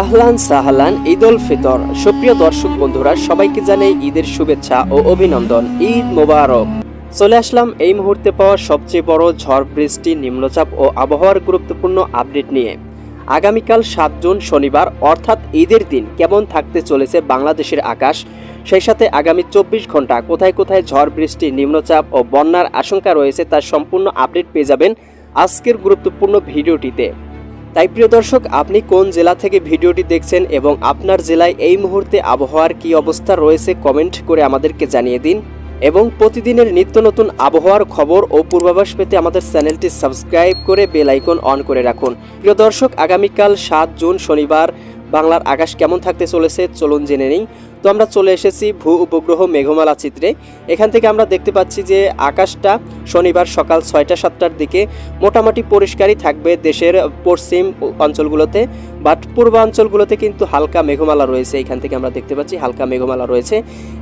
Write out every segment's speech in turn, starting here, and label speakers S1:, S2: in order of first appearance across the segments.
S1: আহলান সাহলান ঈদ উল ফিতর। সুপ্রিয় দর্শক বন্ধুরা, সবাইকে জানাই ঈদের শুভেচ্ছা ও অভিনন্দন। ঈদ মোবারক। চলে আসলাম এই মুহূর্তে পাওয়া সবচেয়ে বড় ঝড়, বৃষ্টি, নিম্নচাপ ও আবহাওয়ার গুরুত্বপূর্ণ আপডেট নিয়ে। আগামীকাল সাত জুন শনিবার, অর্থাৎ ঈদের দিন, কেমন থাকতে চলেছে বাংলাদেশের আকাশ? সেই সাথে আগামী চব্বিশ ঘণ্টা কোথায় কোথায় ঝড়, বৃষ্টি, নিম্নচাপ ও বন্যার আশঙ্কা রয়েছে তার সম্পূর্ণ আপডেট পেয়ে যাবেন আজকের গুরুত্বপূর্ণ ভিডিওটিতে। তাই প্রিয় দর্শক, আপনি কোন জেলা থেকে ভিডিওটি দেখছেন এবং আপনার জেলায় এই মুহূর্তে আবহাওয়ার কি অবস্থা রয়েছে কমেন্ট করে আমাদেরকে জানিয়ে দিন। এবং প্রতিদিনের নিত্য নতুন আবহাওয়ার খবর ও পূর্বাভাস পেতে আমাদের চ্যানেলটি সাবস্ক্রাইব করে বেল আইকন অন করে রাখুন। প্রিয় দর্শক, আগামীকাল সাত জুন শনিবার, বাংলার আকাশ কেমন থাকতে চলেছে চলুন জেনে নিই। তো আমরা চলে এসেছি ভূ উপগ্রহ মেঘমালা চিত্রে। এখান থেকে আমরা দেখতে পাচ্ছি যে আকাশটা শনিবার সকাল ছয়টা সাতটার দিকে মোটামুটি পরিষ্কারই থাকবে দেশের পশ্চিম অঞ্চলগুলোতে। বাট পূর্বাঞ্চলগুলোতে কিন্তু হালকা মেঘমালা রয়েছে। এখান থেকে আমরা দেখতে পাচ্ছি হালকা মেঘমালা রয়েছে।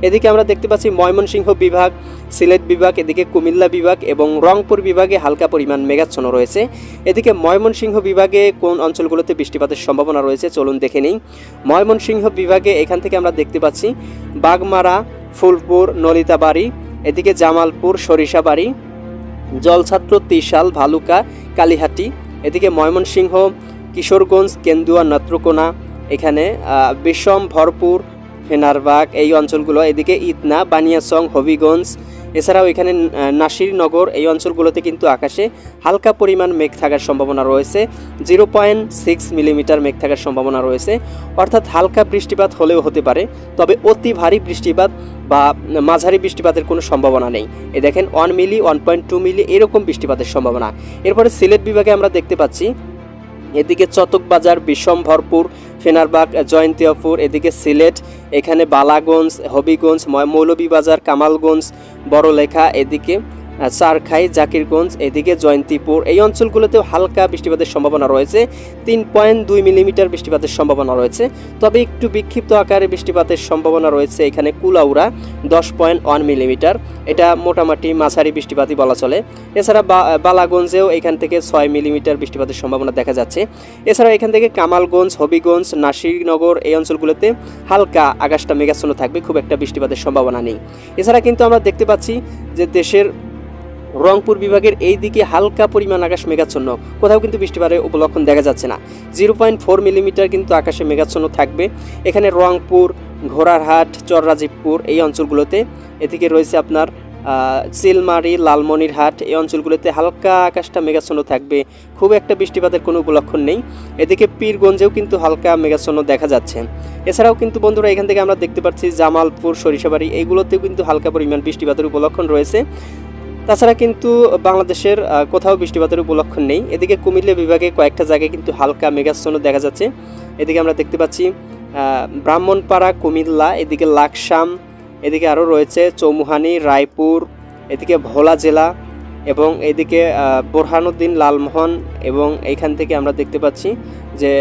S1: এদিকে আমরা দেখতে পাচ্ছি ময়মনসিংহ বিভাগ, সিলেট বিভাগ, এদিকে কুমিল্লা বিভাগ এবং রংপুর বিভাগে হালকা পরিমাণ মেঘাচ্ছন্ন রয়েছে। এদিকে ময়মনসিংহ বিভাগে কোন অঞ্চলগুলোতে বৃষ্টিপাতের সম্ভাবনা রয়েছে চলুন দেখে নিই। ময়মনসিংহ বিভাগে এখান থেকে আমরা দেখতে পাচ্ছি বাগমারা, ফুলপুর, নলিতাবাড়ি, এদিকে জামালপুর, সরিষাবাড়ি, জলছাত্র, ত্রিশাল, ভালুকা, কালীহাটি, এদিকে ময়মনসিংহ কিশোরগঞ্জ, কেন্দুয়া, নেত্রকোনা, এখানে বিষম, ভরপুর, ফেনারবাগ, এই অঞ্চলগুলো, এদিকে ইতনা বানিয়াসং হবিগঞ্জ, এছাড়াও এখানে নাসিরনগর, এই অঞ্চলগুলোতে কিন্তু আকাশে হালকা পরিমাণ মেঘ থাকার সম্ভাবনা রয়েছে। জিরো পয়েন্ট সিক্স মিলিমিটার মেঘ থাকার সম্ভাবনা রয়েছে। অর্থাৎ হালকা বৃষ্টিপাত হলেও হতে পারে, তবে অতি ভারী বৃষ্টিপাত বা মাঝারি বৃষ্টিপাতের কোনো সম্ভাবনা নেই। এ দেখেন, one milli, one point two milli, এরকম বৃষ্টিপাতের সম্ভাবনা। এরপরে সিলেট বিভাগে আমরা দেখতে পাচ্ছি এদিকে চতকবাজার বিষম ভরপুর, ফেনারবাগ, জয়ন্তিয়াপুর, এদিকে সিলেট, এখানে বালাগঞ্জ, হবিগঞ্জ মৌলভীবাজার, কামালগঞ্জ, বড়লেখা, এদিকে চারখাই জাকিরগঞ্জ, এদিকে জয়ন্তীপুর। এই অঞ্চলগুলোতেও হালকা বৃষ্টিপাতের সম্ভাবনা রয়েছে। তিন পয়েন্ট দুই মিলিমিটার বৃষ্টিপাতের সম্ভাবনা রয়েছে। তবে একটু বিক্ষিপ্ত আকারে বৃষ্টিপাতের সম্ভাবনা রয়েছে এখানে কুলাউড়া, দশ পয়েন্ট ওয়ান মিলিমিটার। এটা মোটামুটি মাঝারি বৃষ্টিপাতই বলা চলে। এছাড়া বা- বালাগঞ্জেও এখান থেকে ছয় মিলিমিটার বৃষ্টিপাতের সম্ভাবনা দেখা যাচ্ছে। এছাড়া এখান থেকে কামালগঞ্জ, হবিগঞ্জ, নাসিরনগর এই অঞ্চলগুলোতে হালকা আকাশটা মেঘাচ্ছন্ন থাকবে। খুব একটা বৃষ্টিপাতের সম্ভাবনা নেই। এছাড়া কিন্তু আমরা দেখতে পাচ্ছি যে দেশের রংপুর বিভাগের এই দিকে হালকা পরিমাণ আকাশ মেঘাচ্ছন্ন। কোথাও কিন্তু বৃষ্টিপাতের উপলক্ষণ দেখা যাচ্ছে না। জিরো পয়েন্ট ফোর মিলিমিটার কিন্তু আকাশে মেঘাচ্ছন্ন থাকবে। এখানে রংপুর, ঘোড়ারহাট, চররাজীবপুর এই অঞ্চলগুলোতে, এদিকে রয়েছে আপনার চিলমারি লালমনিরহাট এই অঞ্চলগুলোতে হালকা আকাশটা মেঘাচ্ছন্ন থাকবে। খুব একটা বৃষ্টিপাতের কোনো উপলক্ষণ নেই। এদিকে পীরগঞ্জেও কিন্তু হালকা মেঘাচ্ছন্ন দেখা যাচ্ছে। এছাড়াও কিন্তু বন্ধুরা এখান থেকে আমরা দেখতে পাচ্ছি জামালপুর, সরিষাবাড়ি, এইগুলোতেও কিন্তু হালকা পরিমাণ বৃষ্টিপাতের উপলক্ষণ রয়েছে। তাছাড়া কিন্তু বাংলাদেশের কোথাও বৃষ্টিপাতের উপলক্ষণ নেই। এদিকে কুমিল্লা বিভাগে কয়েকটা জায়গায় কিন্তু হালকা মেঘাচ্ছন্ন দেখা যাচ্ছে। এদিকে আমরা দেখতে পাচ্ছি ব্রাহ্মণপাড়া, কুমিল্লা, এদিকে লাকসাম, এদিকে আরও রয়েছে চৌমুহানি, রায়পুর, এদিকে ভোলা জেলা এবং এদিকে বোরহানুদ্দিন লালমোহন এবং এইখান থেকে আমরা দেখতে পাচ্ছি যে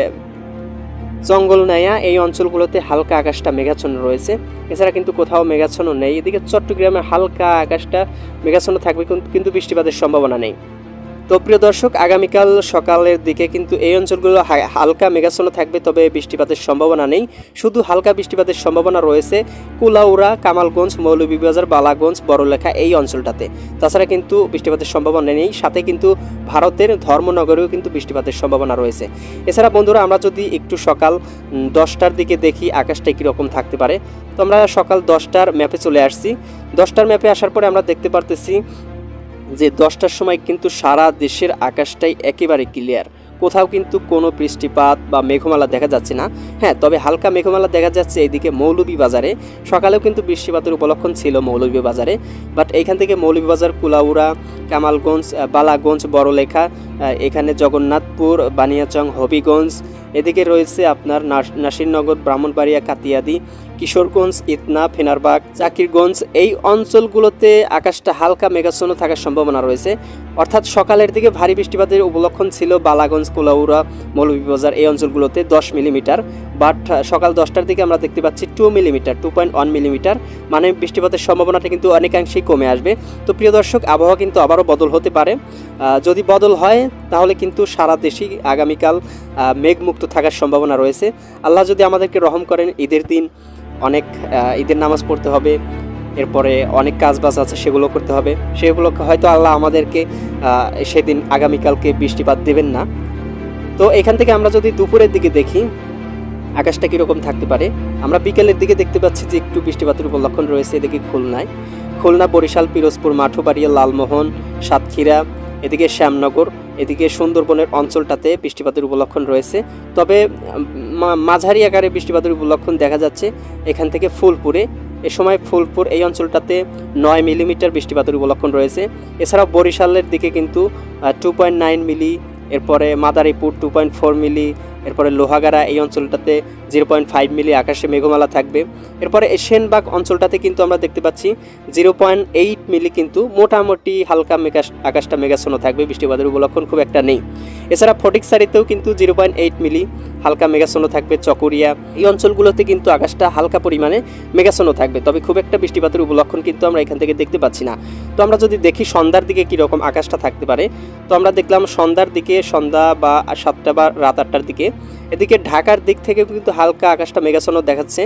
S1: জঙ্গলনাইয়া এই অঞ্চলগুলোতে হালকা আকাশটা মেঘাচ্ছন্ন রয়েছে। এছাড়া কিন্তু কোথাও মেঘাচ্ছন্ন নেই। এদিকে চট্টগ্রামে হালকা আকাশটা মেঘাচ্ছন্ন থাকবে, কিন্তু বৃষ্টিপাতের সম্ভাবনা নেই। তো প্রিয় দর্শক, আগামীকাল সকালের দিকে কিন্তু এই অঞ্চলগুলো হালকা মেঘাচ্ছন্ন থাকবে, তবে বৃষ্টিপাতের সম্ভাবনা নেই। শুধু হালকা বৃষ্টিপাতের সম্ভাবনা রয়েছে কুলাউড়া, কামালগঞ্জ, মৌলভীবাজার, বালাগঞ্জ, বড়লেখা এই অঞ্চলটাতে। তাছাড়া কিন্তু বৃষ্টিপাতের সম্ভাবনা নেই, সাথে কিন্তু ভারতের ধর্মনগরেও কিন্তু বৃষ্টিপাতের সম্ভাবনা রয়েছে। এছাড়া বন্ধুরা, আমরা যদি একটু সকাল দশটার দিকে দেখি আকাশটা কীরকম থাকতে পারে, তো আমরা সকাল দশটার ম্যাপে চলে আসছি। দশটার ম্যাপে আসার পরে আমরা দেখতে পারতেছি যে দশটার সময় কিন্তু সারা দেশের আকাশটাই একেবারে ক্লিয়ার কোথাও কিন্তু কোনো বৃষ্টিপাত বা মেঘমালা দেখা যাচ্ছে না। হ্যাঁ তবে হালকা মেঘমালা দেখা যাচ্ছে এইদিকে মৌলভীবাজারে। সকালেও কিন্তু বৃষ্টিপাতের উপলক্ষণ ছিল মৌলভীবাজারে। বাট এইখান থেকে মৌলভীবাজার, কুলাউড়া কামালগঞ্জ বালাগঞ্জ, বড়লেখা এখানে জগন্নাথপুর, বানিয়াচং, হবিগঞ্জ। এদিকে রয়েছে আপনার নাসিরনগর, ব্রাহ্মণবাড়িয়া, কাতিয়াদি, কিশোরগঞ্জ, ইতনা, ফেনারবাগ জাকিরগঞ্জ এই অঞ্চলগুলোতে আকাশটা হালকা মেঘাচ্ছন্ন থাকার সম্ভাবনা রয়েছে। অর্থাৎ সকালের দিকে ভারী বৃষ্টিপাতের উপলক্ষণ ছিল বালাগঞ্জ, কুলাউড়া, মৌলভীবাজার এই অঞ্চলগুলোতে দশ মিলিমিটার। বাট সকাল দশটার দিকে আমরা দেখতে পাচ্ছি two millimetre, two point one millimetre. মানে বৃষ্টিপাতের সম্ভাবনাটা কিন্তু অনেকাংশেই কমে আসবে। তো প্রিয় দর্শক, আবহাওয়া কিন্তু আবারও আবারও বদল হতে পারে। যদি বদল হয়, তাহলে কিন্তু সারা দেশেই আগামীকাল মেঘমুক্ত থাকার সম্ভাবনা রয়েছে। আল্লাহ যদি আমাদেরকে রহম করেন, ঈদের দিন অনেক ঈদের নামাজ পড়তে হবে, এরপরে অনেক কাজ বাজ আছে, সেগুলো করতে হবে। সেগুলো হয়তো আল্লাহ আমাদেরকে সেদিন আগামীকালকে বৃষ্টিপাত দেবেন না। তো এখান থেকে আমরা যদি দুপুরের দিকে দেখি, আকাশটা কীরকম থাকতে পারে? আমরা বিকেলের দিকে দেখতে পাচ্ছি যে একটু বৃষ্টিপাতের উপর লক্ষণ রয়েছে, এদিকে খুলনায়। খুলনা, বরিশাল, পিরোজপুর মাঠুবাড়িয়া লালমোহন, সাতক্ষীরা, এদিকে শ্যামনগর, এদিকে সুন্দরবনের অঞ্চলটাতে বৃষ্টিপাতের উপলক্ষণ রয়েছে। তবে মাঝারি আকারে বৃষ্টিপাতের উপলক্ষণ দেখা যাচ্ছে এখান থেকে ফুলপুরে। এ সময় ফুলপুর এই অঞ্চলটাতে নয় মিলিমিটার বৃষ্টিপাতের উপলক্ষণ রয়েছে। এছাড়াও বরিশালের দিকে কিন্তু টু পয়েন্ট নাইন মিলি, এরপরে Madaripur two point four milli এরপরে লোহাগাড়া এই অঞ্চলটাতে জিরো পয়েন্ট ফাইভ মিলি আকাশে মেঘমালা থাকবে। এরপরে এশিয়ানবাগ অঞ্চলটাতে কিন্তু আমরা দেখতে পাচ্ছি জিরো পয়েন্ট এইট মিলি কিন্তু মোটামুটি হালকা মেঘাস আকাশটা মেঘাচ্ছন্ন থাকবে। বৃষ্টিপাতের উপলক্ষণ খুব একটা নেই। এছাড়া ফটিকসারিতেও কিন্তু জিরো পয়েন্ট এইট মিলি হালকা মেঘাচ্ছন্ন থাকবে। চকরিয়া এই অঞ্চলগুলোতে কিন্তু আকাশটা হালকা পরিমাণে মেঘাচ্ছন্ন থাকবে। তবে খুব একটা বৃষ্টিপাতের উপলক্ষণ কিন্তু আমরা এখান থেকে দেখতে পাচ্ছি না। তো আমরা যদি দেখি সন্ধ্যার দিকে কীরকম আকাশটা থাকতে পারে, তো আমরা দেখলাম সন্ধ্যার দিকে সন্ধ্যা বা সাতটা বা রাত আটটার দিকে এদিকে ঢাকার দিক থেকে কিন্তু হালকা আকাশটা মেঘাচ্ছন্ন দেখাচ্ছে।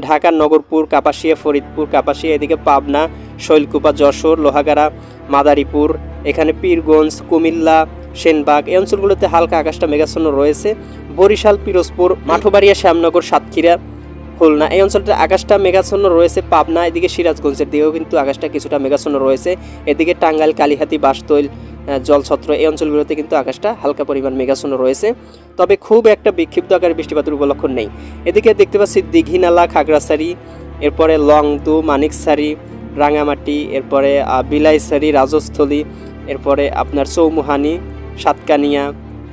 S1: ঢাকার নগরপুর, কাপাসিয়া, ফরিদপুর, কাপাসিয়া, এদিকে পাবনা, শৈলকুপা, যশোর, লোহাগাড়া, মাদারীপুর, এখানে পীরগঞ্জ, কুমিল্লা, সেনবাগ, এই অঞ্চলগুলোতে হালকা আকাশটা মেঘাচ্ছন্ন রয়েছে। বরিশাল, পিরোজপুর, মাঠুবাড়িয়া, শ্যামনগর, সাতক্ষীরা খুলনা। এই অঞ্চলটা আকাশটা মেঘাচ্ছন্ন রয়েছে, পাবনা, এদিকে সিরাজগঞ্জের দিকেও কিন্তু আকাশটা কিছুটা মেঘাচ্ছন্ন রয়েছে, এদিকে টাঙ্গাইল, কালিহাতি, বাসতৈল জলছত্র এই অঞ্চলগুলোতে কিন্তু আকাশটা হালকা পরিমাণ মেঘাচ্ছন্ন রয়েছে। তবে খুব একটা বিক্ষিপ্ত আকারে বৃষ্টিপাতের উপলক্ষণ নেই। এদিকে দেখতে পাচ্ছি দীঘিনালা, খাগড়াছড়ি, এরপরে লংদু মানিকসারি রাঙামাটি, এরপরে বিলাইসারি রাজস্থলী, এরপরে আপনার চৌমুহানি, সাতকানিয়া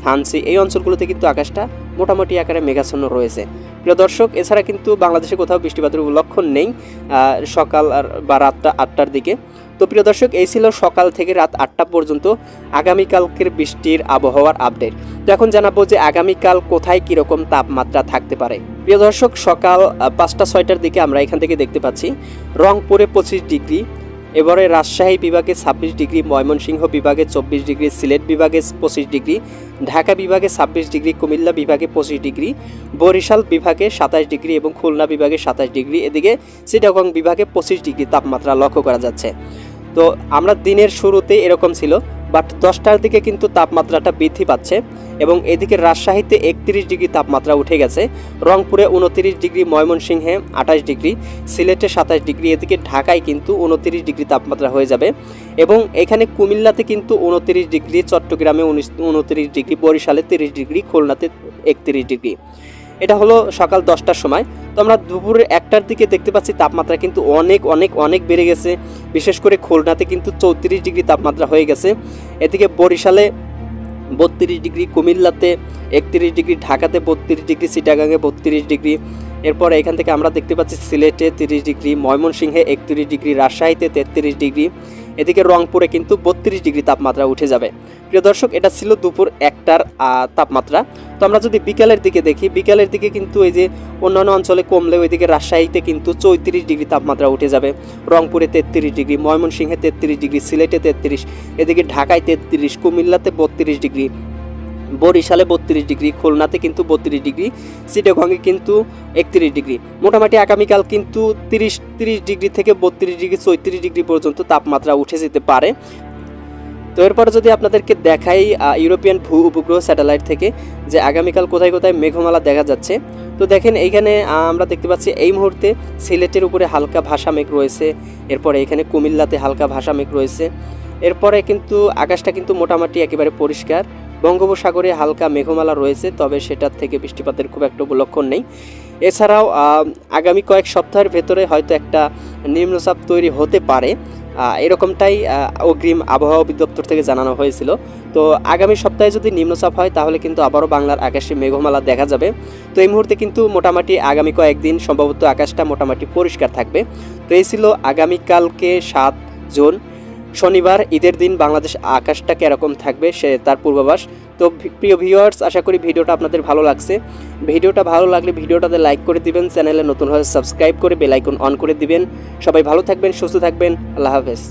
S1: থানসি এই অঞ্চলগুলোতে কিন্তু আকাশটা মোটামুটি আকারে মেঘাচ্ছন্ন রয়েছে। প্রিয় দর্শক, এছাড়া কিন্তু বাংলাদেশে কোথাও বৃষ্টিপাতের লক্ষণ নেই সকাল আর বা রাতটা আটটার দিকে। তো প্রিয় দর্শক, এই ছিল সকাল থেকে রাত আটটা পর্যন্ত আগামীকালকের বৃষ্টির আবহাওয়ার আপডেট। তো এখন জানাব যে আগামীকাল কোথায় কীরকম তাপমাত্রা থাকতে পারে। প্রিয় দর্শক, সকাল পাঁচটা, ছয়টার দিকে আমরা এখান থেকে দেখতে পাচ্ছি, রংপুরে পঁচিশ ডিগ্রি এবারে রাজশাহী বিভাগে ছাব্বিশ ডিগ্রি, ময়মনসিংহ বিভাগে চব্বিশ ডিগ্রি, সিলেট বিভাগে পঁচিশ ডিগ্রি, ঢাকা বিভাগে ছাব্বিশ ডিগ্রি, কুমিল্লা বিভাগে পঁচিশ ডিগ্রি, বরিশাল বিভাগে সাতাশ ডিগ্রি এবং খুলনা বিভাগে সাতাশ ডিগ্রি। এদিকে চিটাগং বিভাগে পঁচিশ ডিগ্রি তাপমাত্রা লক্ষ্য করা যাচ্ছে। তো আমরা দিনের শুরুতে এরকম ছিল বাট দশটার দিকে কিন্তু তাপমাত্রাটা বৃদ্ধি পাচ্ছে এবং এদিকে রাজশাহীতে একত্রিশ ডিগ্রি তাপমাত্রা উঠে গেছে, রংপুরে উনতিরিশ ডিগ্রি, ময়মনসিংহে আঠাশ ডিগ্রি, সিলেটে সাতাশ ডিগ্রি, এদিকে ঢাকায় কিন্তু উনতিরিশ ডিগ্রি তাপমাত্রা হয়ে যাবে এবং এখানে কুমিল্লাতে কিন্তু উনতিরিশ ডিগ্রি, চট্টগ্রামে উনতিরিশ ডিগ্রি, বরিশালে তিরিশ ডিগ্রি, খুলনাতে একত্রিশ ডিগ্রি। এটা হলো সকাল দশটার সময়। তো আমরা দুপুরের একটার দিকে দেখতে পাচ্ছি তাপমাত্রা কিন্তু অনেক অনেক অনেক বেড়ে গেছে। বিশেষ করে খুলনাতে কিন্তু চৌত্রিশ ডিগ্রি তাপমাত্রা হয়ে গেছে। এদিকে বরিশালে বত্রিশ ডিগ্রি, কুমিল্লাতে একত্রিশ ডিগ্রি, ঢাকাতে বত্রিশ ডিগ্রি চিটাগাঙে বত্রিশ ডিগ্রি। এরপর এখান থেকে আমরা দেখতে পাচ্ছি সিলেটে তিরিশ ডিগ্রি, ময়মনসিংহে একত্রিশ ডিগ্রি, রাজশাহীতে তেত্রিশ ডিগ্রি। এদিকে রংপুরে কিন্তু বত্রিশ ডিগ্রি তাপমাত্রা উঠে যাবে। প্রিয় দর্শক, এটা ছিল দুপুর একটার তাপমাত্রা। তো আমরা যদি বিকালের দিকে দেখি, বিকালের দিকে কিন্তু এই যে অন্যান্য অঞ্চলে কমলেও এদিকে রাজশাহীতে কিন্তু চৌত্রিশ ডিগ্রি তাপমাত্রা উঠে যাবে। রংপুরে তেত্রিশ ডিগ্রি, ময়মনসিংহে তেত্রিশ ডিগ্রি, সিলেটে তেত্রিশ, এদিকে ঢাকায় তেত্রিশ, কুমিল্লাতে বত্রিশ ডিগ্রি বরিশালে বত্রিশ ডিগ্রি, খুলনাতে কিন্তু বত্রিশ ডিগ্রি, চিটাগংয়ে কিন্তু একত্রিশ ডিগ্রি। মোটামুটি আগামীকাল কিন্তু তিরিশ তিরিশ ডিগ্রি থেকে বত্রিশ ডিগ্রি, চৌত্রিশ ডিগ্রি পর্যন্ত তাপমাত্রা উঠে যেতে পারে। তো এরপর যদি আপনাদেরকে দেখাই ইউরোপিয়ান ভূ উপগ্রহ স্যাটেলাইট থেকে, যে আগামীকাল কোথায় কোথায় মেঘমালা দেখা যাচ্ছে। তো দেখেন, এইখানে আমরা দেখতে পাচ্ছি এই মুহূর্তে সিলেটের উপরে হালকা ভাষা মেঘ রয়েছে, এরপরে এখানে কুমিল্লাতে হালকা ভাষা মেঘ রয়েছে। এরপরে কিন্তু আকাশটা কিন্তু মোটামুটি একেবারে পরিষ্কার। বঙ্গোপসাগরে হালকা মেঘমালা রয়েছে, তবে সেটার থেকে বৃষ্টিপাতের খুব একটা উপলক্ষণ নেই। এছাড়াও আগামী কয়েক সপ্তাহের ভেতরে হয়তো একটা নিম্নচাপ তৈরি হতে পারে। এরকমটাই অগ্রিম আবহাওয়া অধিদপ্তর থেকে জানানো হয়েছিল। তো আগামী সপ্তাহে যদি নিম্নচাপ হয়, তাহলে কিন্তু আবারও বাংলার আকাশে মেঘমালা দেখা যাবে। তো এই মুহূর্তে কিন্তু মোটামুটি আগামী কয়েকদিন, সম্ভবত আকাশটা মোটামুটি পরিষ্কার থাকবে। তো এই ছিল আগামীকালকে সাত জুন। শনিবার ঈদের দিন বাংলাদেশ আকাশটা কীরকম থাকবে সে তার পূর্বাভাস। তো প্রিয় ভিউয়ার্স আশা করি ভিডিওটা আপনাদের ভালো লাগছে। ভিডিওটা ভালো লাগলে ভিডিওটাতে লাইক করে দিবেন, চ্যানেলে নতুন হয়ে সাবস্ক্রাইব করে বেলাইকন অন করে দিবেন। সবাই ভালো থাকবেন, সুস্থ থাকবেন, আল্লাহ হাফেজ।